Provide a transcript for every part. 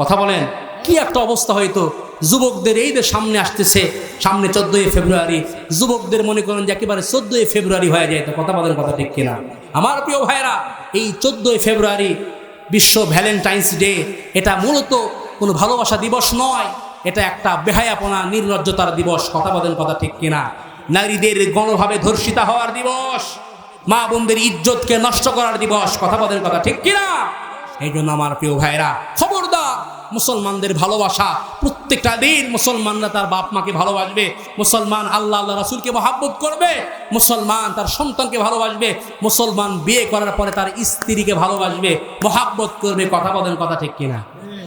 কথা বলেন, কি একটা অবস্থা হয়তো? যুবকদের এই সামনে আসতেছে, সামনে চোদ্দই ফেব্রুয়ারি, যুবকদের মনে করেন যে একেবারে চোদ্দই ফেব্রুয়ারি হয়ে যায় তো কথা বলেন কথা ঠিক কিনা? আমার প্রিয় ভাইরা এই চোদ্দই ফেব্রুয়ারি বিশ্ব ভ্যালেন্টাইন্স ডে, এটা মূলত কোনো ভালোবাসা দিবস নয়, এটা একটা বেহায়াপনা, নির্লজ্জতার দিবস, কথা বলেন কথা ঠিক কিনা? নারীদের গণভাবে ধর্ষিতা হওয়ার দিবস, মা বোনদের ইজ্জতকে নষ্ট করার দিবস, কথা বলেন কথা ঠিক কিনা? এই জন্য আমার প্রিয় ভাইরা খবরদার মুসলমানদের ভালোবাসা। প্রত্যেকটা দিন মুসলমানরা তার বাপ মাকে ভালোবাসবে। মুসলমান আল্লাহ আল্লাহ রাসুলকে মহাব্বত করবে। মুসলমান তার সন্তানকে ভালোবাসবে। মুসলমান বিয়ে করার পরে তার স্ত্রীকে ভালোবাসবে। মহাব্বত করবে, কথা বলেন কথা ঠিক কিনা?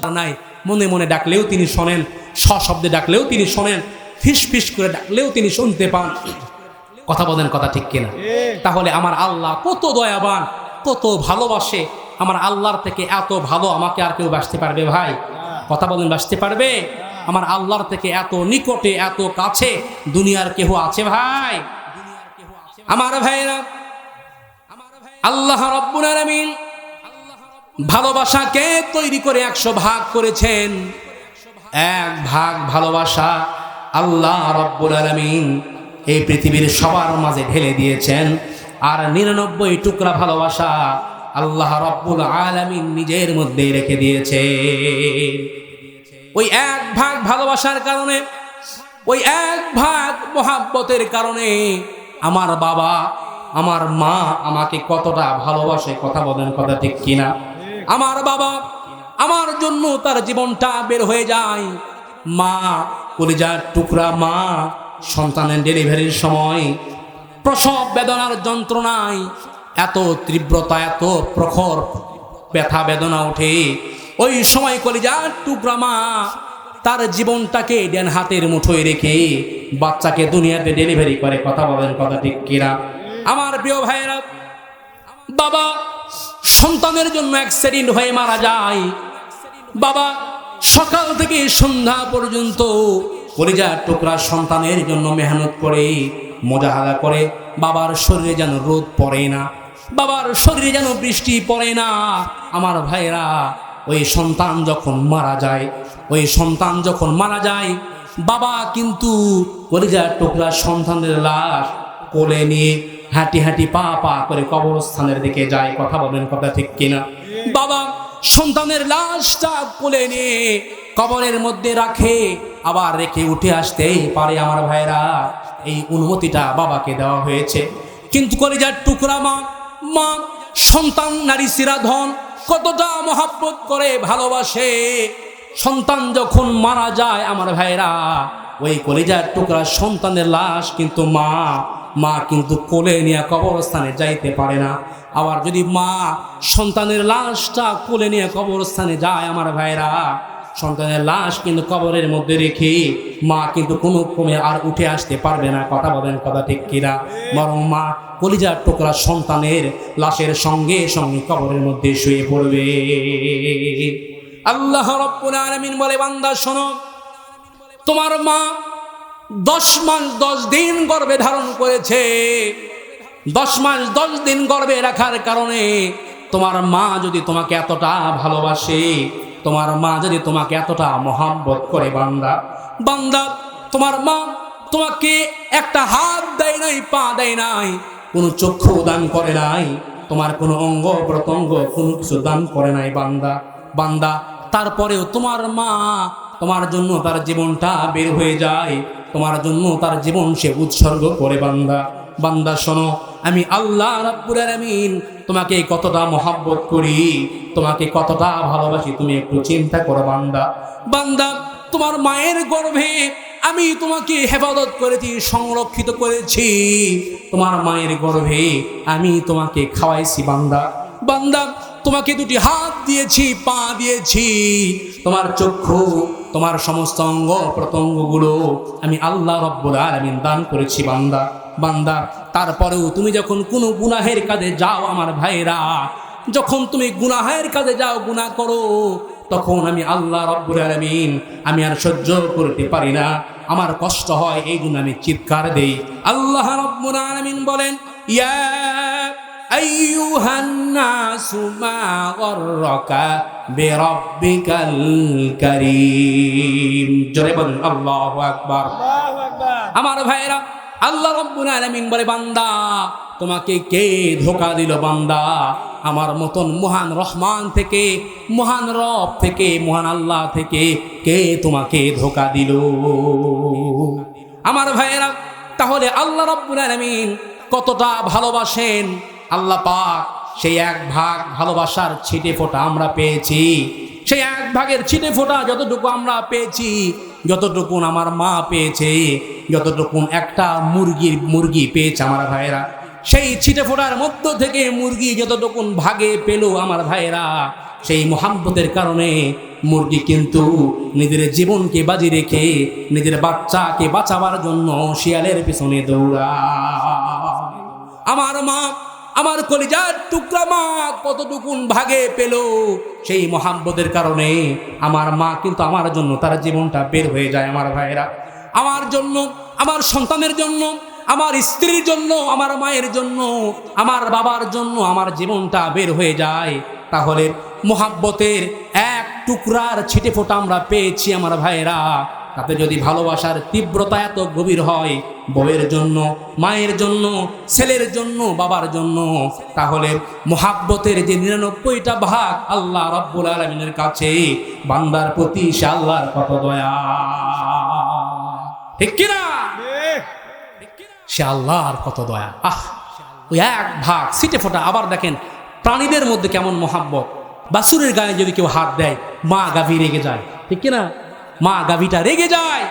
নাই, মনে মনে ডাকলেও তিনি শোনেন, সশব্দে ডাকলেও তিনি শোনেন ফিস ফিস করে ডাকলেও তিনি শুনতে পান। কথা বলেন কথা ঠিক কিনা? তাহলে আমার আল্লাহ কত দয়াবান, কত ভালোবাসে। আমার আল্লাহর থেকে এত ভালো আমাকে আর কেউ বাসতে পারবে ভাই? কথা বলেন বাসতে পারবে? আমার আল্লাহর থেকে এত নিকটে, এত কাছে দুনিয়ার কেহ আছে ভাই? আমার ভাইরা আল্লাহ রব্বুল আলামিন ভালোবাসাকে তৈরি করে একশো ভাগ করেছেন। এক ভাগ ভালোবাসা আল্লাহ রব্বুল আলামিন এই পৃথিবীর সবার মাঝে ঢেলে দিয়েছেন। আর নিরানব্বই টুকরা ভালোবাসা আল্লাহ রব্বুল আলামিন নিজের মধ্যে রেখে দিয়েছে ওই এক ভাগ ভালোবাসার কারণে, ওই এক ভাগ মোহাব্বতের কারণে আমার বাবা, আমার মা আমাকে কতটা ভালোবাসে কথা বলেন কথা ঠিক কিনা? আমার বাবা আমার জন্য তার জীবনটা বের হয়ে যায়। মা, কলিজার টুকরা মা, সন্তানের ডেলিভারির সময় প্রসব বেদনার যন্ত্রণায় এত তীব্রতা, এত প্রখর ব্যথা বেদনা ওঠে। ওই সময় কলিজার টুকরা মা তার জীবনটাকে ডেন হাতের মুঠোয় রেখে বাচ্চাকে দুনিয়াতে ডেলিভারি করে। কথা বলেন, কথা ঠিক কিনা? আমার প্রিয় ভাইয়েরা, বাবা সন্তানের জন্য অ্যাক্সিডেন্ট হয়ে মারা যায়। বাবা সকাল থেকে সন্ধ্যা পর্যন্ত কলিজার টুকরা সন্তানের জন্য মেহনত করে মোজাহাদা করে। বাবার শরীরে যেন রোদ পড়ে না, বাবার শরীরে যেন বৃষ্টি পড়ে না। আমার ভাইরা ওই সন্তান যখন মারা যায়, ওই সন্তান যখন মারা যায়, বাবা কিন্তু কলিজার টুকরা সন্তানের লাশ কোলে নিয়ে হাঁটি হাঁটি পা পা করে কবরস্থানের দিকে যায়। কথা বলেন কথা ঠিক কিনা? বাবা সন্তানের লাশটা কোলে নিয়ে কবরের মধ্যে রাখে, আবার রেখে উঠে আসতেই পারে আমার ভাইরা এই অনুমতিটা বাবাকে দেওয়া হয়েছে। কিন্তু কলিজার টুকরা মা মা, সন্তান, নারী, সিরাধন কতটা মহাব্বত করে ভালোবাসে। সন্তান যখন মারা যায় আমার ভাইরা, ওই কলিজার টুকরা সন্তানের লাশ কিন্তু মা মা কিন্তু কোলে নিয়ে কবরস্থানে যাইতে পারে না। আবার যদি মা সন্তানের লাশটা কোলে নিয়ে কবরস্থানে যায় আমার ভাইরা সন্তানের লাশ কিন্তু কবরের মধ্যে রেখে মা কিন্তু কোনো ক্রমে আর উঠে আসতে পারবে না। কথা বলেন, কথা ঠিক কিনা? বরং মা কলিজার টুকরা সন্তানের লাশের সঙ্গে সঙ্গে কবরের মধ্যে শুয়ে পড়বে। আল্লাহ বলে, বান্দা, শোনো, তোমার মা দশ মাস দশ দিন গর্ভে ধারণ করেছে। দশ মাস দশ দিন গর্বে রাখার কারণে তোমার মা যদি তোমাকে এতটা ভালোবাসে তোমার মা যদি তোমাকে এতটা মহাব্বত করে বান্দা বান্দা, তোমার মা তোমাকে একটা হাত দেয় নাই, পা দেয় নাই, কোনো চক্ষু দান করে নাই, তোমার কোনো অঙ্গ প্রত্যঙ্গ কোনো কিছু দান করে নাই বান্দা বান্দা, তারপরেও তোমার মা তোমার জন্য তার জীবনটা বের হয়ে যায়, তোমার জন্য তার জীবন সে উৎসর্গ করে বান্দা। বান্দা, শোনো, আমি আল্লাহ রাব্বুল আলামিন তোমাকে কতটা মহাব্বত করি, তোমাকে কতটা ভালোবাসি, তুমি একটু চিন্তা করো, বান্দা। বান্দা, তোমার মায়ের গর্ভে আমি তোমাকে হেফাজত করেছি, সংরক্ষিত করেছি। তোমার মায়ের গর্ভে আমি তোমাকে খাওয়াইছি, বান্দা। বান্দা, তোমাকে দুটি হাত দিয়েছি, পা দিয়েছি। তোমার চক্ষু, তোমার সমস্ত অঙ্গ প্রত্যঙ্গগুলো আমি আল্লাহ রব্বুল আলামিন দান করেছি, বান্দা। বান্দা তারপরেও তুমি যখন কোনো গুনাহের কাজে যাও আমার ভাইরা যখন তুমি গুনাহের কাজে যাও গুনা করো তখন আমি আল্লাহ রব্বুল আলমিন আমি আর সহ্য করতে পারি না। আমার কষ্ট হয় এই গুণ আমি চিৎকার দেই। আল্লাহ রব্বুল আলমিন বলেন আমার ভাইরা আল্লাহ রব্বুল আলামিন বলে, বান্দা, তোমাকে কে ধোকা দিল বান্দা? আমার মতন মহান রহমান থেকে, মহান রব থেকে, মহান আল্লাহ থেকে কে তোমাকে ধোকা দিল? আমার ভাইয়েরা, তাহলে আল্লাহ রব্বুল আলামিন কতটা ভালোবাসেন? আল্লাহ পাক সেই এক ভাগ ভালোবাসার ছিটে ফোঁটা আমরা পেয়েছি। সেই এক ভাগের ছিটে ফোঁটা যতটুকু আমরা পেয়েছি যতটুকুন আমার মা পেয়েছে যতটুকুন একটা মুরগির মুরগি পেয়েছে আমার ভাইয়েরা, সেই ছিটে ফোটার মধ্য থেকে মুরগি যতটুকুন ভাগে পেল আমার ভাইয়েরা, সেই মোহাম্মতের কারণে মুরগি কিন্তু নিজের জীবনকে বাজি রেখে নিজের বাচ্চাকে বাঁচাবার জন্য শিয়ালের পিছনে দৌড়া আমার মা, আমার কলিজার টুকরা মা কতটুকুন ভাগে পেল, সেই মহাব্বতের কারণে আমার মা কিন্তু আমার জন্য তার জীবনটা বের হয়ে যায় আমার ভাইয়েরা। আমার জন্য, আমার সন্তানের জন্য, আমার স্ত্রীর জন্য, আমার মায়ের জন্য, আমার বাবার জন্য আমার জীবনটা বের হয়ে যায়। তাহলে মোহাব্বতের এক টুকরার ছিটে ফোটা আমরা পেয়েছি আমার ভাইয়েরা। তাতে যদি ভালোবাসার তীব্রতা এত গভীর হয়, বউয়ের জন্য, মায়ের জন্য, ছেলের জন্য, বাবার জন্য, তাহলে মোহাব্বতের যে নিরানব্বইটা ভাগ আল্লাহ রব্বুল আলমিনের কাছে, বান্দার প্রতি সে আল্লাহর কত দয়া। ঠিক কিনা? সে কত দয়া। আহ, ওই এক ভাগ সিটে ফোটা। আবার দেখেন, প্রাণীদের মধ্যে কেমন মহাব্বত। বাসুরের গায়ে যদি কেউ হাত দেয়, মা গাভী রেগে যায়। ঠিক কিনা? মা গাভীটা রেগে যায়।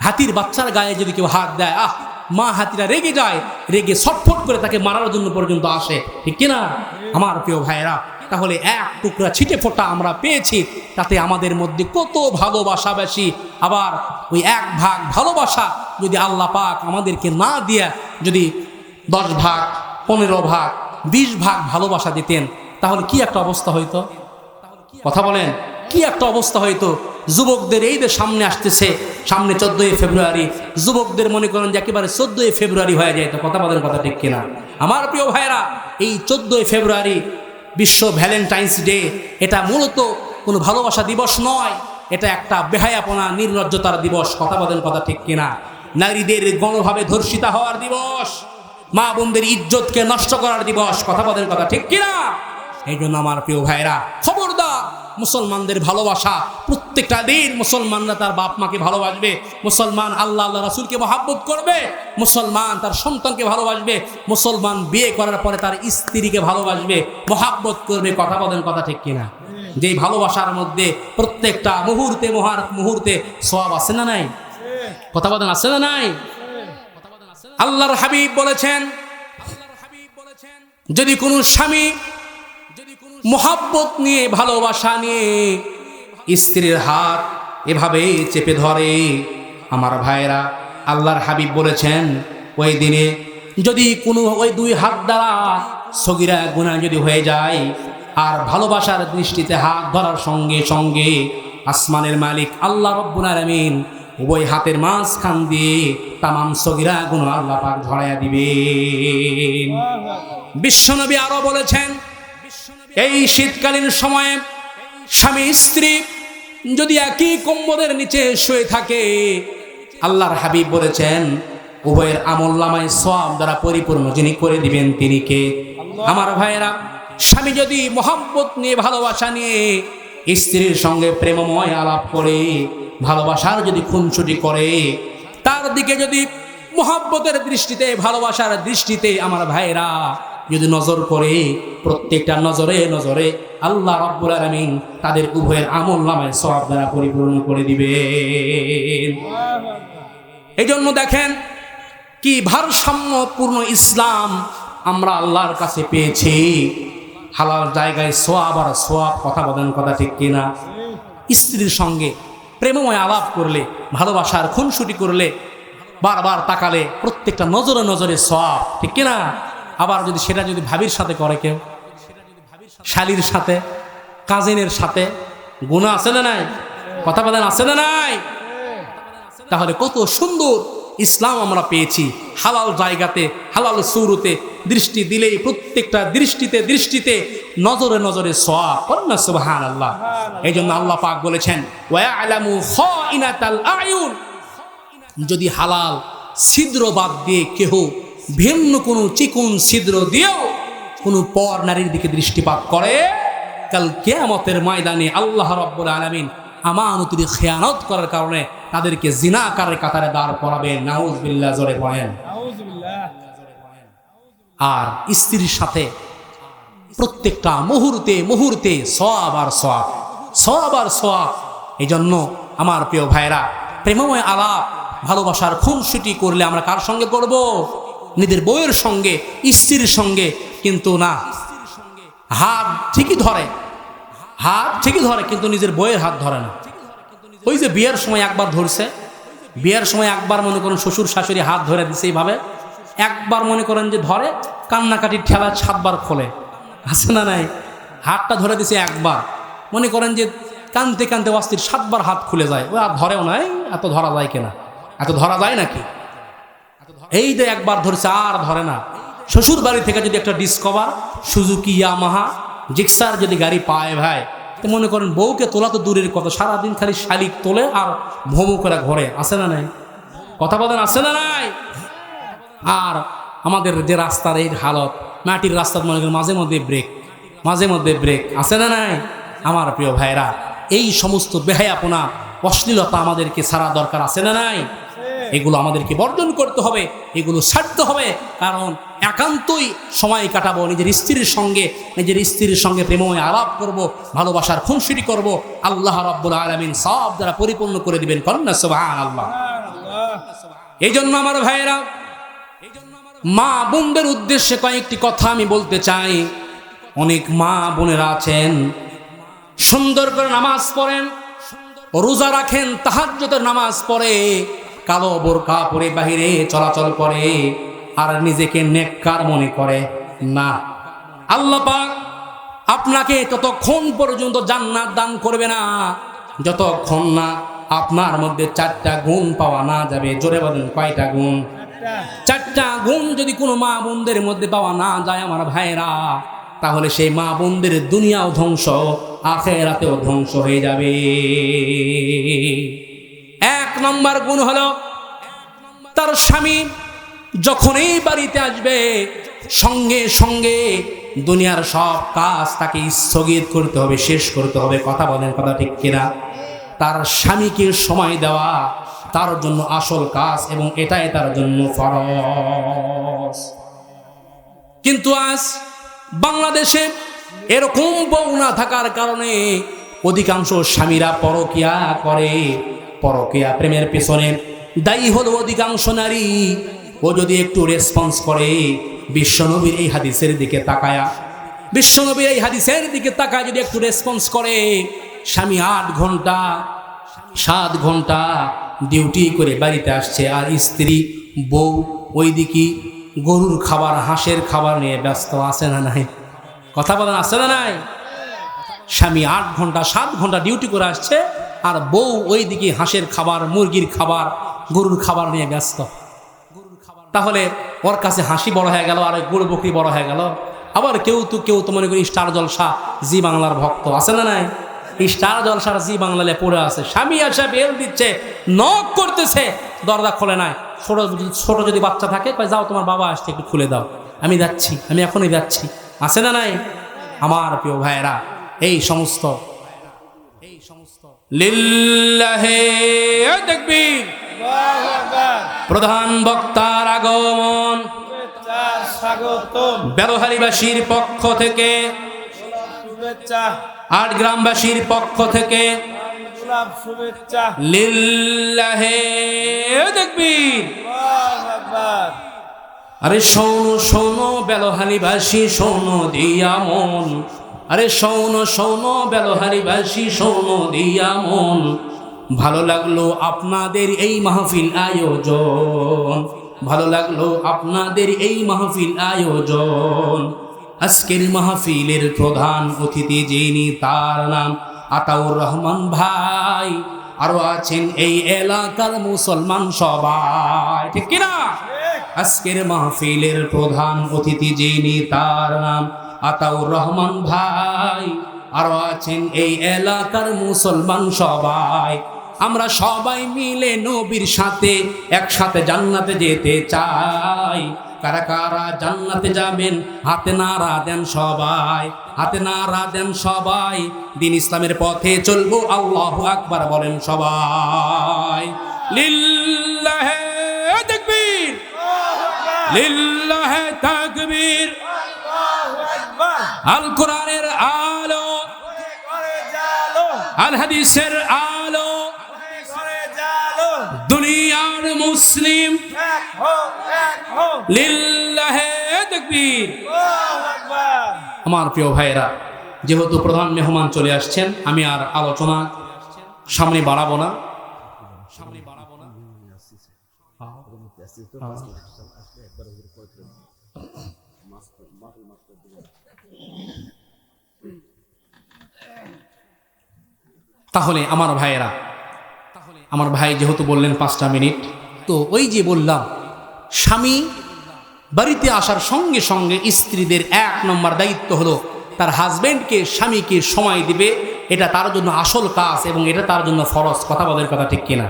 হাতির বাচ্চার গায়ে যদি কেউ হাত দেয়, আহ, মা হাতিরা রেগে যায়। রেগে ছটফট করে তাকে মারার জন্য পর্যন্ত আসে। ঠিক কিনা? আমার প্রিয় ভাইয়েরা তাহলে এক টুকরা ছিটে ফোটা আমরা পেয়েছি। তাতে আমাদের মধ্যে কত ভালোবাসা বেশি। আবার ওই এক ভাগ ভালোবাসা যদি আল্লাহ পাক আমাদেরকে না দিয়া যদি দশ ভাগ, পনেরো ভাগ, বিশ ভাগ ভালোবাসা দিতেন, তাহলে কি একটা অবস্থা হইতো? কথা বলেন, কি একটা অবস্থা হইতো? যুবকদের এই যে সামনে আসতেছে, সামনে চোদ্দই ফেব্রুয়ারি, যুবকদের মনে করেন যে একেবারে চোদ্দই ফেব্রুয়ারি হয়ে যায়, তো কথা বলেন কথা ঠিক কিনা? আমার প্রিয় ভাইরা এই চোদ্দই ফেব্রুয়ারি বিশ্ব ভ্যালেন্টাইন্স ডে, এটা মূলত কোনো ভালোবাসা দিবস নয়, এটা একটা বেহায়াপনা, নির্লজ্জতার দিবস, কথা বলেন কথা ঠিক কিনা। নারীদের গণভাবে ধর্ষিতা হওয়ার দিবস, মা বোনদের ইজ্জতকে নষ্ট করার দিবস, কথা বলেন কথা ঠিক কিনা। এই জন্য আমার প্রিয় ভাইরা খবরদার মুসলমানদের ভালোবাসা। প্রত্যেকটা দিন মুসলমানরা তার বাপ মাকে ভালোবাসবে। মুসলমান আল্লাহ আল্লাহ রাসুলকে মহাব্বত করবে। মুসলমান তার সন্তানকে ভালোবাসবে। মুসলমান বিয়ে করার পরে তার স্ত্রীকে ভালোবাসবে। মহাব্বত করবে, কথা বলেন কথা ঠিক কিনা? যেই ভালোবাসার মধ্যে প্রত্যেকটা মুহূর্তে, মহার মুহূর্তে সব আছে না নাই? কথা বলেন, আছে না নাই? আল্লাহর হাবিব বলেছেন, যদি কোনো স্বামী মোহাব্বত নিয়ে, ভালোবাসা নিয়ে স্ত্রীর হাত এভাবে চেপে ধরে। আমার ভাইরা আল্লাহর হাবিব বলেছেন, ওই দিনে যদি কোনো ওই দুই হাত দ্বারা সগিরা গুণা যদি হয়ে যায়, আর ভালোবাসার দৃষ্টিতে হাত ধরার সঙ্গে সঙ্গে আসমানের মালিক আল্লাহ রব্বুল আলামিন উভয় হাতের মাঝখান দিয়ে তামাম সগিরা গুণ আল্লাহ পাক ঝরাইয়া দিবেন। বিশ্বনবী আরও বলেছেন এই শীতকালীন সময়ে স্বামী স্ত্রী যদি একই কম্বলের নিচে শুয়ে থাকে আল্লাহর হাবিব বলেছেন উভয়ের আমল নামায় সব দ্বারা পরিপূর্ণ যিনি করে দিবেন তিনি কে? আমার ভাইয়েরা স্বামী যদি মোহাম্মত নিয়ে ভালোবাসা নিয়ে স্ত্রীর সঙ্গে প্রেমময় আলাপ করে ভালোবাসার যদি খুনছুটি করে তার দিকে যদি মোহাব্বতের দৃষ্টিতে ভালোবাসার দৃষ্টিতে আমার ভাইরা যদি নজর করে, প্রত্যেকটা নজরে নজরে আল্লাহ রাব্বুল আলামিন তাদের উভয়ের আমল নামায় সব দ্বারা পরিপূর্ণ করে দিবে এই জন্য দেখেন কি ভারসাম্যপূর্ণ ইসলাম আমরা আল্লাহর কাছে পেয়েছি। হালাল জায়গায় সোয়াব আর সোয়াব কথা বলেন কথা ঠিক কিনা? স্ত্রীর সঙ্গে প্রেমময় আলাপ করলে, ভালোবাসার খুনসুটি করলে, বারবার তাকালে প্রত্যেকটা নজরে নজরে সোয়াব ঠিক কিনা? আবার যদি সেটা যদি ভাবির সাথে করে কেউ, শালির সাথে, কাজিনের সাথে, গুণা আছে না নাই? কথা বলেন, আছে না নাই? তাহলে কত সুন্দর ইসলাম আমরা পেয়েছি। হালাল জায়গাতে, হালাল সুরুতে, দৃষ্টি দিলেই প্রত্যেকটা দৃষ্টিতে দৃষ্টিতে, নজরে নজরে সোয়া সুবাহান আল্লাহ এই জন্য আল্লাহ পাক বলেছেন যদি হালাল ছিদ্র বাদ দিয়ে কেহ ভিন্ন কোনো চিকুন ছিদ্র দিয়েও কোনো পর নারীর দিকে দৃষ্টিপাত করে। কাল কেয়ামতের ময়দানে আল্লাহ রব্বুল আলমিন আমানতির খেয়ানত করার কারণে তাদেরকে জিনাকারের কাতারে দাঁড় করাবে নাউজ বিল্লাহ জোরে পড়েন আর স্ত্রীর সাথে প্রত্যেকটা মুহূর্তে মুহূর্তে সব আর সব সব আর সব এই জন্য আমার প্রিয় ভাইরা প্রেমময় আলাপ, ভালোবাসার খুনসুটি করলে আমরা কার সঙ্গে করব? নিজের বউয়ের সঙ্গে, স্ত্রীর সঙ্গে, কিন্তু না। হাত ঠিকই ধরে। হাত ঠিকই ধরে, কিন্তু নিজের বইয়ের হাত ধরে না। ওই যে বিয়ের সময় একবার ধরছে। বিয়ের সময় একবার মনে করেন শ্বশুর শাশুড়ি হাত ধরে দিছে এইভাবে। একবার মনে করেন যে ধরে কান্নাকাটির ঠেলা সাতবার খোলে। আছে না নাই? হাতটা ধরে দিছে একবার। মনে করেন যে কানতে কানতে অস্থির সাতবার হাত খুলে যায়। ও আর ধরেও নাই, এত ধরা যায় কিনা? এত ধরা যায় নাকি? এই যে একবার ধরছে, আর ধরে না। শ্বশুর বাড়ি থেকে যদি একটা ডিসকভার সুজুকি, ইয়ামাহা, জিক্সার যদি গাড়ি পায় ভাই, তো মনে করেন বউকে তোলা তো দূরের কথা, সারাদিন খালি শালিক তোলে আর ভোমো করে ঘরে আসে না নাই? কথা বলেন আসে না নাই? আর আমাদের যে রাস্তার এই হালত, মাটির রাস্তার মনে করেন মাঝে মধ্যে ব্রেক মাঝে মধ্যে ব্রেক আছে না নাই? আমার প্রিয় ভাইরা, এই সমস্ত বেহায়াপনা, অশ্লীলতা আমাদেরকে সারা দরকার, আছে না নাই? এগুলো আমাদেরকে বর্জন করতে হবে, এগুলো ছাড়তে হবে। কারণ একান্তই সময় কাটাবো, নিজের স্ত্রীর সঙ্গে, নিজের স্ত্রীর সঙ্গে প্রেমময় আলাপ করব, ভালোবাসার খুনসুটি করব। আল্লাহ রাব্বুল আলামিন সব দ্বারা পরিপূর্ণ করে দিবেন কন্যা সুবহান আল্লাহ এই জন্য আমার ভাইয়েরা, মা বোনদের উদ্দেশ্যে কয়েকটি কথা আমি বলতে চাই। অনেক মা বোনেরা আছেন, সুন্দর করে নামাজ পড়েন, রোজা রাখেন, তাহাজ্জুদের নামাজ পড়ে। কালো বোরখা পরে বাহিরে চলাচল করে আর নিজেকে নেককার মনে করে। না। আল্লাহ পাক আপনাকে ততক্ষণ পর্যন্ত জান্নাত দান করবে না। যতক্ষণ না আপনার মধ্যে চারটা গুণ পাওয়া না যাবে। জোরে বলেন, কয়টা গুণ? চারটা গুণ যদি কোনো মা বোনদের মধ্যে পাওয়া না যায় আমার ভাইরা তাহলে সেই মা বোনদের দুনিয়াও ধ্বংস, আখেরাতেও ধ্বংস হয়ে যাবে। নম্বর গুণ হলো, তার স্বামী যখনই বাড়িতে আসবে, সঙ্গে সঙ্গে দুনিয়ার সব কাজ তাকে স্থগিত করতে হবে, শেষ করতে হবে। কথা বলেন, কথা ঠিক কিনা? তার স্বামীকে সময় দেওয়া তার জন্য আসল কাজ এবং এটাই তার জন্য ফরজ। কিন্তু আজ বাংলাদেশে এরকম বউ না থাকার কারণে অধিকাংশ স্বামীরা পরকিয়া করে। পরকিয়া প্রেমের পেছনে দায়ী হলো অধিকাংশ নারী। ও যদি একটু রেসপন্স করে, বিশ্বনবীর এই হাদিসের দিকে তাকায়া, বিশ্বনবীর এই হাদিসের দিকে তাকায় যদি একটু রেসপন্স করে, স্বামী আট ঘণ্টা, সাত ঘণ্টা ডিউটি করে বাড়িতে আসছে, আর স্ত্রী, বউ ওইদিকে গরুর খাবার, হাঁসের খাবার নিয়ে ব্যস্ত আছে না নাই? কথা বলেন, আছে না নাই? স্বামী আট ঘণ্টা, সাত ঘণ্টা ডিউটি করে আসছে আর বউ ওইদিকে হাঁসের খাবার, মুরগির খাবার, গরুর খাবার নিয়ে ব্যস্ত। তাহলে ওর কাছে হাসি বড় হয়ে গেল, আর ওই গরু বকরি বড় হয়ে গেল। আবার কেউ তো কেউ তো মনে করি স্টার জলসা, জি বাংলার ভক্ত। আছে না নাই? স্টার জলসার জি বাংলালে পড়ে আছে। স্বামী আসে বেল দিচ্ছে নক করতেছে, দরজা খোলে নাই। ছোট ছোট যদি বাচ্চা থাকে যাও, তোমার বাবা আসছে, একটু খুলে দাও। আমি যাচ্ছি, আমি এখনই যাচ্ছি। আছে না নাই? আমার প্রিয় ভাইয়েরা, এই সমস্ত প্রধান বক্তার আগমন। ব্যবহারীবাসীর পক্ষ থেকে। আট গ্রামবাসীর পক্ষ থেকে। আরে শোনো শোনো বেলহালিবাসী শোনো দিয়া মন। আরে শোনো শোনো বেলহালিবাসী শোনো দিয়া মন ভালো লাগল আপনাদের এই মাহফিল আয়োজন। ভালো লাগল আপনাদের এই মাহফিল আয়োজন। আজকের মাহফিলের প্রধান অতিথি যিনি তার নাম আতাউর রহমান ভাই। আরও আছেন এই এলাকার মুসলমান সবাই। ঠিক কিনা? আজকের মাহফিলের প্রধান অতিথি যিনি তার নাম আতাউর রহমান ভাই, আরও আছেন এই এলাকার মুসলমান সবাই। আমরা সবাই মিলে নবীর সাথে একসাথে জান্নাতে যেতে চাই। কারা কারা জান্নাতে যাবেন, হাতে নাড়া দেন সবাই, হাতে নাড়া দেন সবাই। দিন ইসলামের পথে চলবো, আল্লাহ আকবার বলেন সবাই। লিল্লাহে তাকবীর লিল্লাহে তাকবীর। আল কোরআনের আলো। আল হাদিসের আলো। দুনিয়ার মুসলিম। আমার প্রিয় ভাইরা যেহেতু প্রধান মেহমান চলে আসছেন, আমি আর আলোচনা সামনে বাড়াবো না। সামনে বাড়াবো না। তাহলে আমার ভাইয়েরা তাহলে আমার ভাই যেহেতু বললেন পাঁচটা মিনিট, তো ওই যে বললাম, স্বামী বাড়িতে আসার সঙ্গে সঙ্গে স্ত্রীদের এক নম্বর দায়িত্ব হলো তার হাজব্যান্ডকে স্বামীকে সময় দিবে, এটা তার জন্য আসল কাজ এবং এটা তার জন্য ফরজ, কথা বলার কথা ঠিক কিনা?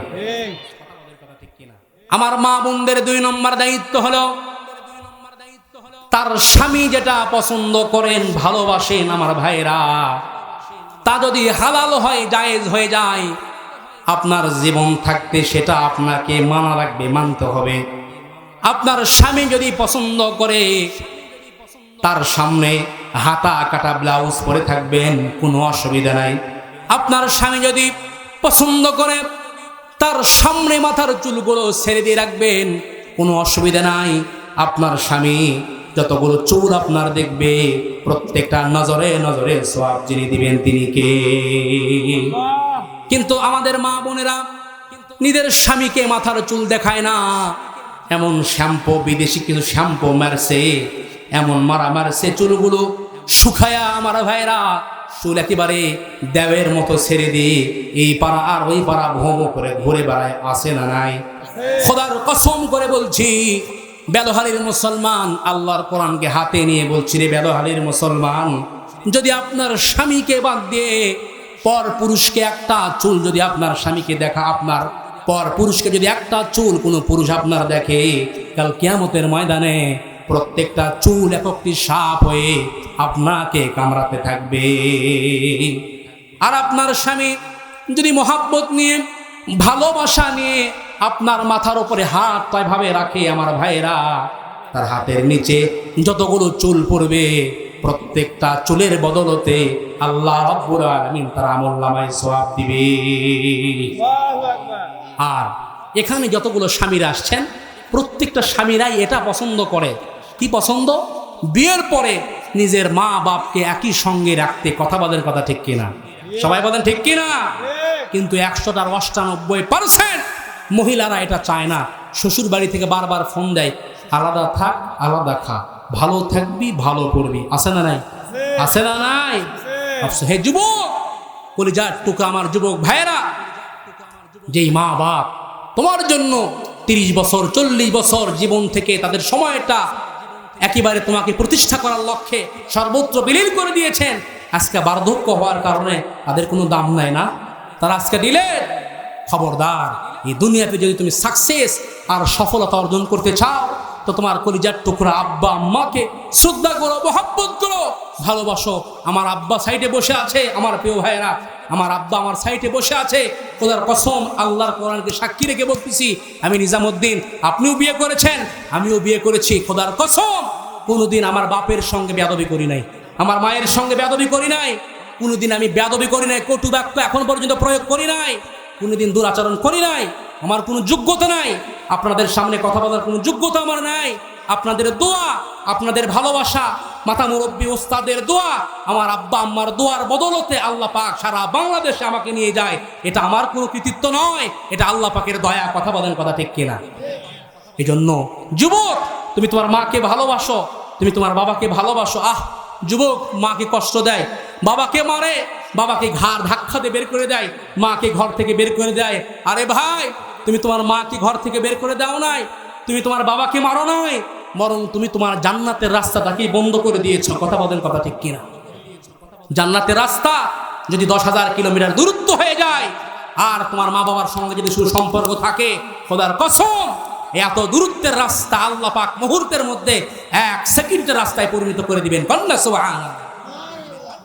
আমার মা বোনদের দুই নম্বর দায়িত্ব হলো তার স্বামী যেটা পছন্দ করেন, ভালোবাসেন আমার ভাইরা তা যদি হালাল হয়, জায়েজ হয়ে যায়, আপনার জীবন থাকতে সেটা আপনাকে মানা রাখবে, মানতে হবে। আপনার স্বামী যদি পছন্দ করে, তার সামনে হাতা কাটা ব্লাউজ পরে থাকবেন, কোনো অসুবিধা নাই। আপনার স্বামী যদি পছন্দ করে, তার সামনে মাথার চুলগুলো ছেড়ে দিয়ে রাখবেন, কোনো অসুবিধা নাই। আপনার স্বামী যতগুলো চুল আপনার দেখবে, প্রত্যেকটা নজরে নজরে সব যিনি দিবেন তিনি কে? কিন্তু আমাদের মা বোনেরা নিজের স্বামীকে মাথার চুল দেখায় না। এমন শ্যাম্পু, বিদেশি কিছু শ্যাম্পু মারছে, এমন মারা মারছে চুলগুলো, শুকায়া আমার ভাইরা, চুল একেবারে দেবের মতো ছেড়ে দিয়ে এই পাড়া আর ওই পাড়া ভোম করে ঘুরে বেড়ায় আসে না নাই? খোদার কসম করে বলছি বেদহালির মুসলমান আল্লাহর কোরআনকে হাতে নিয়ে বলছি রে বেদহালির মুসলমান, যদি আপনার স্বামীকে বাদ দিয়ে পর পুরুষকে একটা চুল যদি আপনার স্বামীকে দেখা, আপনার পর পুরুষকে যদি একটা চুল কোনো পুরুষ আপনার দেখে, কাল কিয়ামতের ময়দানে প্রত্যেকটা চুল একটি সাপ হয়ে আপনাকে কামড়াতে থাকবে। আর আপনার স্বামী যদি মহাব্বত নিয়ে, ভালোবাসা নিয়ে আপনার মাথার উপরে হাত ভাবে রাখে আমার ভাইয়েরা। তার হাতের নিচে যতগুলো চুল পড়বে প্রত্যেকটা চুলের বদলতে আল্লাহ রব্বুল আলামিন তার আমল নামায় সওয়াব দিবে। আর এখানে যতগুলো স্বামীরা আসছেন প্রত্যেকটা স্বামীরাই এটা পছন্দ করে। কি পছন্দ? বিয়ের পরে নিজের মা বাপকে একই সঙ্গে রাখতে কথা বলেন কথা ঠিক কিনা? সবাই বলেন ঠিক কিনা? কিন্তু একশোটার অষ্টানব্বই পার্সেন্ট মহিলারা এটা চায় না। শ্বশুর বাড়ি থেকে বারবার ফোন দেয় আলাদা থাক আলাদা খা। ভালো থাকবি ভালো করবি আছে না নাই? আছে। না নাই? হে যুবক বলে যা টুকা আমার যুবক ভাইয়েরা যেই মা বাপ তোমার জন্য তিরিশ বছর চল্লিশ বছর জীবন থেকে তাদের সময়টা একেবারে তোমাকে প্রতিষ্ঠা করার লক্ষ্যে সর্বত্র বিলীন করে দিয়েছেন। আজকে বার্ধক্য হওয়ার কারণে তাদের কোনো দাম নাই না। তারা আজকে দিলে খবরদার। এই দুনিয়াতে যদি তুমি সাকসেস আর সফলতা অর্জন করতে চাও, তো তোমার কলিজার টুকরা আব্বা আম্মাকে শ্রদ্ধা করো, মহাব্বত করো, ভালোবাসো। আমার আব্বা সাইডে বসে আছে, আমার প্রিয় ভাইয়েরা, আমার আব্বা আমার সাইডে বসে আছে। খোদার কসম, আল্লাহর কোরআনকে সাক্ষী রেখে বলতেছি, আমি নিজামুদ্দিন, আপনিও বিয়ে করেছেন, আমিও বিয়ে করেছি। খোদার কসম, কোনোদিন আমার বাপের সঙ্গে বেয়াদবি করি নাই, আমার মায়ের সঙ্গে বেয়াদবি করি নাই, কোনোদিন আমি বেয়াদবি করি নাই, কটু বাক্য এখন পর্যন্ত প্রয়োগ করি নাই। কোনোদিন দুরাচরণ করি নাই, আমার কোনো যোগ্যতা নাই, আপনাদের সামনে কথা বলার কোনো যোগ্যতা আমার নাই, আপনাদের দোয়া, আপনাদের ভালোবাসা মাথা মুরব্বী ওস্তাদের দোয়া, আমার আব্বা আম্মার দোয়ার বদলতে আল্লাহ পাক সারা বাংলাদেশে আমাকে নিয়ে যায়, এটা আমার কোনো কৃতিত্ব নয়, এটা আল্লাহ পাকের দয়া, কথা বলেন কথা ঠিক কিনা। এই জন্য যুবক, তুমি তোমার মাকে ভালোবাসো, তুমি তোমার বাবাকে ভালোবাসো, আহ যুবক মাকে কষ্ট দেয়, বাবাকে মারে, বাবাকে ঘাড় ধাক্কা দিয়ে বের করে দেয়, মাকে ঘর থেকে বের করে দেয়। আরে ভাই, তুমি তোমার মাকে ঘর থেকে বের করে দাও নাই, তুমি তোমার বাবাকে মারো নাই, বরং তুমি তোমার জান্নাতের রাস্তাটাকেই বন্ধ করে দিয়েছ। কথা বলেন কথা ঠিক কিনা? জান্নাতের রাস্তা যদি দশ হাজার কিলোমিটার দূরত্ব হয়ে যায়, আর তোমার মা বাবার সঙ্গে যদি সুসম্পর্ক থাকে, খোদার কসম এত দূরত্বের রাস্তা আল্লাহ পাক মুহূর্তের মধ্যে এক সেকেন্ডের রাস্তায় পরিণত করে দিবেন। কন্যা সুবহানাল্লাহ।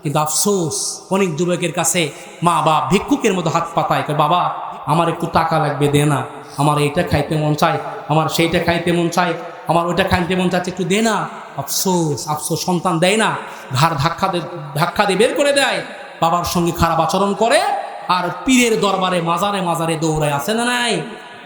কিন্তু আফসোস, অনেক যুবকের কাছে মা বাপ ভিক্ষুকের মতো হাত পাতায় বাবা, আমার একটু টাকা লাগবে, দে না। আমার এইটা খাইতে মন চায়, আমার সেইটা খাইতে মন চায়, আমার ওইটা খাইতে মন চাচ্ছে, একটু দে না। আফসোস আফসোস, সন্তান দেয় না। ঘাড় ধাক্কা ধাক্কা দিয়ে বের করে দেয়। বাবার সঙ্গে খারাপ আচরণ করে, আর পীরের দরবারে মাজারে মাজারে দৌড়ায়, আছে না নাই?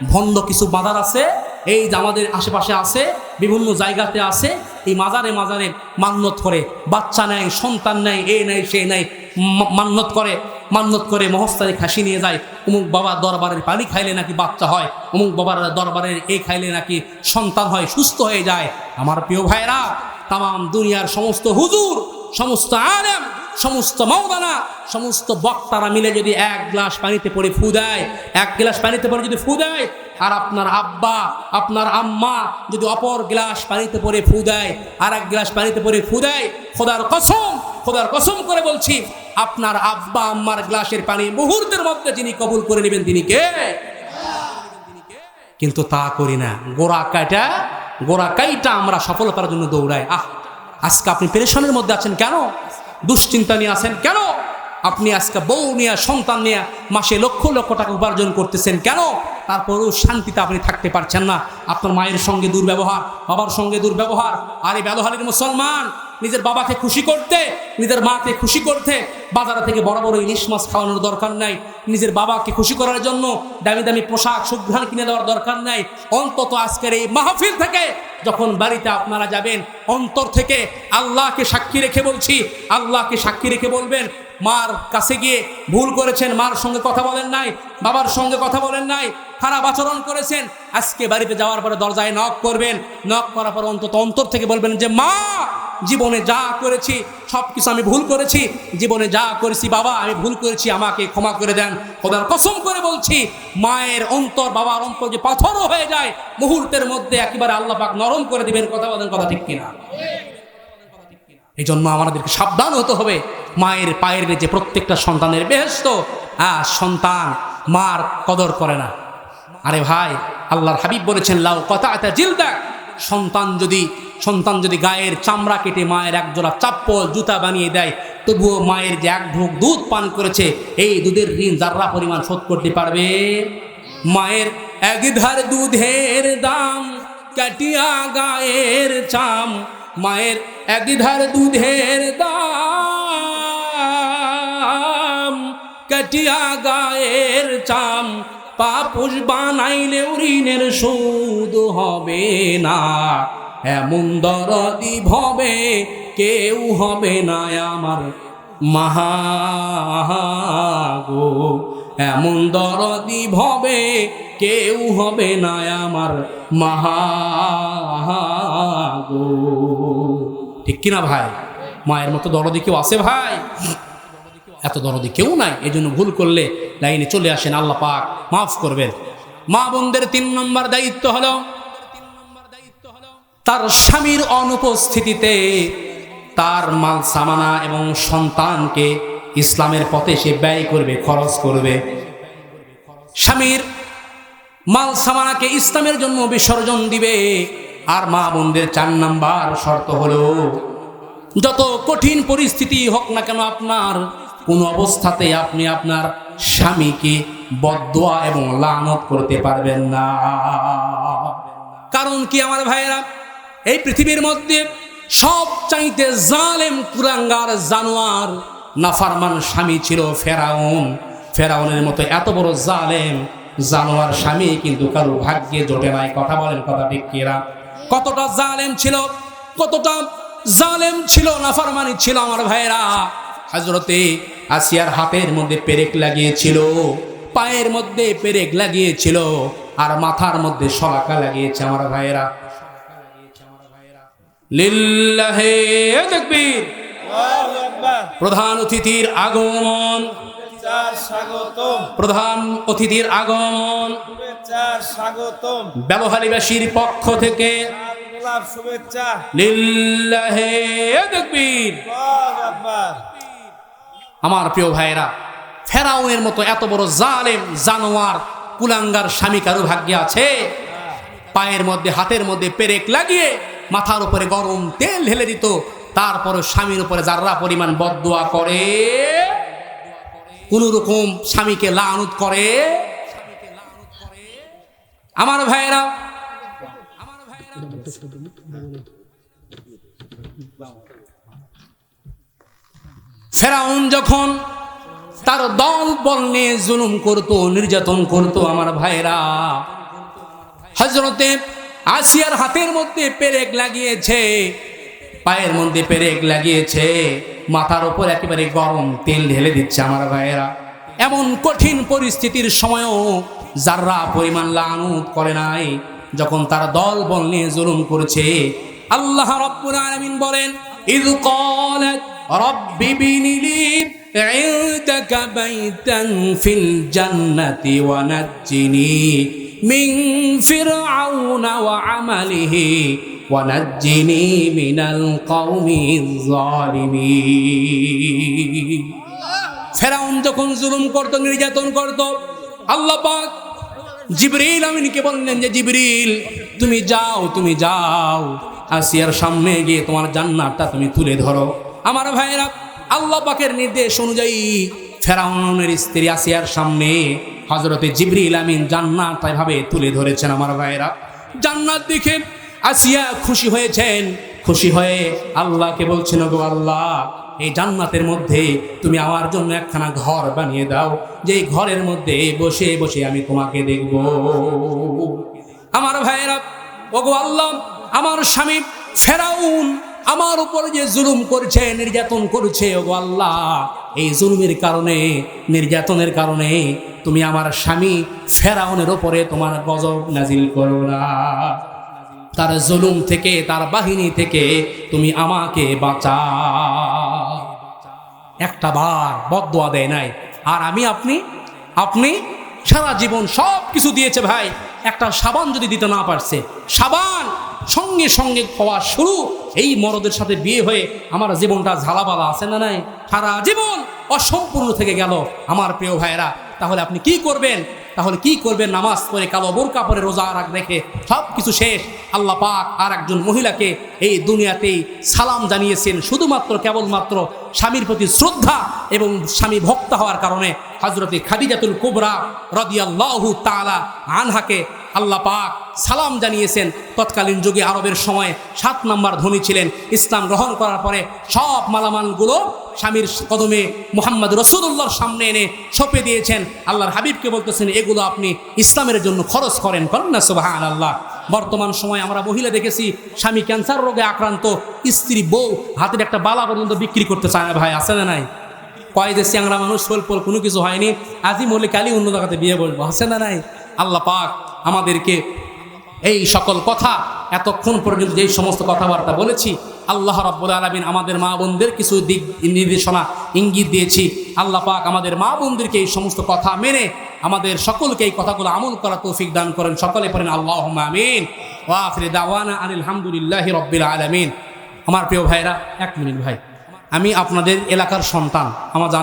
ভন্ড কিছু বাজার আছে? এই যে আমাদের আশেপাশে আছে, বিভিন্ন জায়গাতে আছে, এই মাজারে মাজারে মান্যত করে, বাচ্চা নেয়, সন্তান নেয়, এ নেয়, সে নেয়, মা- মান্যত করে মান্যত করে মহস্তারে খাসি নিয়ে যায়, অমুক বাবার দরবারের পানি খাইলে নাকি বাচ্চা হয়, অমুক বাবার দরবারের এই খাইলে নাকি সন্তান হয়, সুস্থ হয়ে যায়। আমার প্রিয় ভাইরা তাম দুনিয়ার সমস্ত হুজুর, সমস্ত আলেম সমস্ত মৌদানা সমস্ত বক্তারা মিলে যদি এক গ্লাস পানিতে পড়ে ফু দেয়, এক গ্লাস পানিতে পড়ে যদি ফু দেয়, আর আপনার আব্বা, আপনার আম্মা যদি অপর গ্লাস পানিতে পড়ে ফু দেয়, আর এক গ্লাস পানিতে পড়ে ফু দেয়, খোদার কসম খোদার কসম করে বলছি, আপনার আব্বা, আম্মার গ্লাসের পানি মুহূর্তের মধ্যে যিনি কবুল করে নেবেন তিনি কে? কিন্তু তা করি না। গোড়া কাটা গোড়া কাইটা আমরা সফলতার জন্য দৌড়াই। আহ, আজকে আপনি পেরেশানের মধ্যে আছেন কেন? দুশ্চিন্তা নিয়ে আছেন কেন? আপনি আজকে বউ নিয়ে, সন্তান নিয়ে মাসে লক্ষ লক্ষ টাকা উপার্জন করতেছেন কেন? তারপরেও শান্তিতে আপনি থাকতে পারছেন না। আপনার মায়ের সঙ্গে দুর্ব্যবহার, বাবার সঙ্গে দুর্ব্যবহার, আর ব্যবহারের মুসলমান নিজের বাবাকে খুশি করতে, নিজের মাকে খুশি করতে, বাজার থেকে বড় বড় ইলিশ মাছ খাওয়ানোর দরকার নাই। নিজের বাবাকে খুশি করার জন্য দামি দামি পোশাক, সুঘ্রাণ কিনে দেওয়ার দরকার নাই। অন্তত আজকের এই মাহফিল থেকে যখন বাড়িতে আপনারা যাবেন, অন্তর থেকে আল্লাহকে সাক্ষী রেখে বলছি, আল্লাহকে সাক্ষী রেখে বলবেন মার কাছে গিয়ে ভুল করেছেন, মার সঙ্গে কথা বলেন নাই, বাবার সঙ্গে কথা বলেন নাই, খারাপ আচরণ করেছেন। আজকে বাড়িতে যাওয়ার পরে দরজায় নক করবেন নক করার পর অন্তত অন্তর থেকে বলবেন যে, মা, জীবনে যা করেছি সব কিছু আমি ভুল করেছি, জীবনে যা করেছি বাবা, আমি ভুল করেছি, আমাকে ক্ষমা করে দেন। খোদার কসম করে বলছি, মায়ের অন্তর, বাবার অন্তর যে পাথরও হয়ে যায়, মুহূর্তের মধ্যে একেবারে আল্লাহ পাক নরম করে দিবেন, কথা বলেন, কথা ঠিক কিনা? এই জন্য আমাদেরকে সাবধান হতে হবে। মায়ের পায়ের যে প্রত্যেকটা সন্তানের বেহেস্ত আর সন্তান মার কদর করে না। আরে ভাই, আল্লাহর হাবিব বলেছেন, লাউ কথা এটা জিলদা। সন্তান যদি সন্তান যদি গায়ের চামড়া কেটে মায়ের এক জোড়া চাপ্পল, জুতা বানিয়ে দেয়, তবুও মায়ের যে এক ঢোক দুধ পান করেছে, এই দুধের ঋণ যার্রা পরিমাণ শোধ করতে পারবে? মায়ের এক ধার দুধের দাম, কাটিয়া গায়ের চাম, মায়ের এক ধার দুধের দাম। কাটিয়া গায়ের চাম, পাপুষ বানাইলে ঋণের সুদ হবে না। এমন দরদি ভবে কেউ হবে না আমার মাহাগো। এমন দরদি ভবে কেউ হবে না আমার মাহাগো। ঠিক কিনা ভাই? মায়ের মতো দরদি কেউ আছে ভাই? এত দরদি কেউ নাই এই জন্য ভুল করলে লাইনে চলে আসেন আল্লাহ পাক, মাফ করবেন। মা বোনদের তিন নম্বর দায়িত্ব হলো, তার স্বামীর অনুপস্থিতিতে তার মাল, সামানা এবং সন্তানকে ইসলামের পথে সে ব্যয় করবে, খরচ করবে। স্বামীর মাল, সামানাকে ইসলামের জন্য বিসর্জন দিবে। আর মা বোনদের চার নাম্বার শর্ত হলো, যত কঠিন পরিস্থিতি হোক না কেন আপনার কোন অবস্থাতে আপনি আপনার স্বামীকে বদোয়া এবং লানত করতে পারবেন না। কারণ কি আমার ভাইয়েরা? এই পৃথিবীর মধ্যে সব চাইতে জালেম কুরাঙ্গার, জানোয়ার, নাফারমান স্বামী ছিল ফেরাউন। ফেরাউনের মতো এত বড় জালেম, জানোয়ার স্বামী কিন্তু কারও ভাগ্যে জোটে নাই। কথা বলেন কথা ঠিক কতটা জালেম ছিল, কতটা জালেম ছিল, নাফারমানি ছিল আমার ভাইয়েরা। হজরতে আসিয়ার হাতের মধ্যে পেরেক লাগিয়েছিল, পায়ের মধ্যে পেরেক লাগিয়েছিল, আর মাথার মধ্যে শলাকা লাগিয়েছে আমার ভাইয়েরা। লিল্লাহে তাকবীর। প্রধান অতিথির আগমন। প্রধান অতিথির আগমন। ব্যবহারীবাসীর পক্ষ থেকে। শুভেচ্ছা লিল্লাহে তাকবীর। আমার প্রিয় ভাইরা ফেরাউনের মতো এত বড় জালেম, জানোয়ার, কুলাঙ্গার স্বামী কারও ভাগ্যে আছে? পায়ের মধ্যে, হাতের মধ্যে পেরেক লাগিয়ে মাথার উপরে গরম তেল ঢেলে দিত তারপরে স্বামীর উপরে যার্রা পরিমাণ বদদোয়া করে কোন রকম স্বামীকে লানুত করে? আমার ভাইয়েরা ফেরাউন যখন তার দল বল নিয়ে জুলুম করতো, নির্যাতন করতো আমার ভাইরা হজরতে আসিয়ার হাতের মধ্যে পেরেক লাগিয়েছে, পায়ের মধ্যে পেরেক লাগিয়েছে, মাথার ওপর একেবারে গরম তেল ঢেলে দিচ্ছে আমার ভাইয়েরা। এমন কঠিন পরিস্থিতির সময়ও যাররা পরিমাণ লানুত করে নাই, যখন তার দল বল নিয়ে জুলুম করছে, আল্লাহ রব্বুল আলমিন বলেন, ইদ কলাত رب ابن لي عندك بيتا في الجنة ونجني من فرعون وعمله ونجني من القوم الظالمين ফেরাউন যখন জুলুম করত নির্যাতন করত আল্লাহ পাক জিবরিল আমিনকে বললেন যে জিবরিল তুমি যাও তুমি যাও আসিয়ার সামনে গিয়ে তোমার জান্নাতটা তুমি তুলে ধরো আমার ভাইরা আল্লাহ পাকের নির্দেশ অনুযায়ী ফেরাউনের স্ত্রী আসিয়ার সামনে হজরতে জিবরিল আমিন জান্নাত এভাবে তুলে ধরেছেন আমার ভাইরা জান্নাত দেখে আসিয়া খুশি হয়েছেন। খুশি হয়ে আল্লাহকে বলছেন গো আল্লাহ, এই জান্নাতের মধ্যে তুমি আমার জন্য একখানা ঘর বানিয়ে দাও। যে ঘরের মধ্যে বসে বসে আমি তোমাকে দেখব। আমার ভাইয়েরা, ওগো আল্লাহ, আমার স্বামী ফেরাউন আমার উপর যে জুলুম করছে, নির্যাতন করছে, ওগো আল্লাহ, এই জুলুমের কারণে, নির্যাতনের কারণে তুমি আমার স্বামী ফেরাউনের ওপরে তোমার গজব নাজিল করো না। তার জুলুম থেকে, তার বাহিনী থেকে তুমি আমাকে বাঁচা একটা বার বদোয়া দেয় নাই। আর আমি আপনি আপনি সারা জীবন সব কিছু দিয়েছে ভাই। একটা সাবান যদি দিতে না পারছে, সাবান সঙ্গে সঙ্গে খাওয়া শুরু। এই মরদের সাথে বিয়ে হয়ে আমার জীবনটা ঝালাবালা আছে না নাই? সারা জীবন অসম্পূর্ণ থেকে গেল আমার প্রিয় ভাইয়েরা। তাহলে আপনি কি করবেন? তাহলে কি করবেন? নামাজ পড়ে কালো বোরকা পরে রোজা রাখ রেখে সব কিছু শেষ। আল্লাহ পাক আর একজন মহিলাকে এই দুনিয়াতেই সালাম জানিয়েছেন, শুধুমাত্র কেবলমাত্র স্বামীর প্রতি শ্রদ্ধা এবং স্বামী ভক্ত হওয়ার কারণে হজরতে খাদিজাতুল কুবরা রদিয়াল্লাহু তালা আনহাকে আল্লাহ পাক সালাম জানিয়েছেন, তৎকালীন যুগে আরবের সময় সাত নম্বর ধনী ছিলেন। ইসলাম গ্রহণ করার পরে সব মালামালগুলো স্বামীর কদমে মোহাম্মদ রসুল্লাহর সামনে এনে সঁপে দিয়েছেন। আল্লাহর হাবিবকে বলতেছেন, এগুলো আপনি ইসলামের জন্য খরচ করেন। করেন না সুবাহান আল্লাহ বর্তমান সময় আমরা মহিলা দেখেছি, স্বামী ক্যান্সার রোগে আক্রান্ত, স্ত্রী বউ হাতের একটা বালা পর্যন্ত বিক্রি করতে চায় না। ভাই, আছে না নাই? কয় যে চ্যাংরা মানুষ সোল পোল কোনো কিছু হয়নি। আজই মল্লি কালি অন্য জায়গাতে বিয়ে বলব আছে না নাই? আল্লাহ পাক আমাদেরকে এই সকল কথা, এতক্ষণ পর্যন্ত যেই সমস্ত কথাবার্তা বলেছি, আল্লাহ রাব্বুল আলামিন আমাদের মা বোনদের কিছু দিক নির্দেশনা ইঙ্গিত দিয়েছি। আল্লাহ পাক আমাদের মা বোনদেরকে এই সমস্ত কথা মেনে আমাদের সকলকে এই কথাগুলো আমল করা তৌফিক দান করেন। সকলে পড়েন আল্লাহ আমিন। ওয়াফির দাওয়ানা আনিল হামদুলিল্লাহ রব্বিল আলামিন। আমার প্রিয় ভাইরা, এক মিনিট ভাই, আমি আপনাদের এলাকার সন্তান, আমার জানা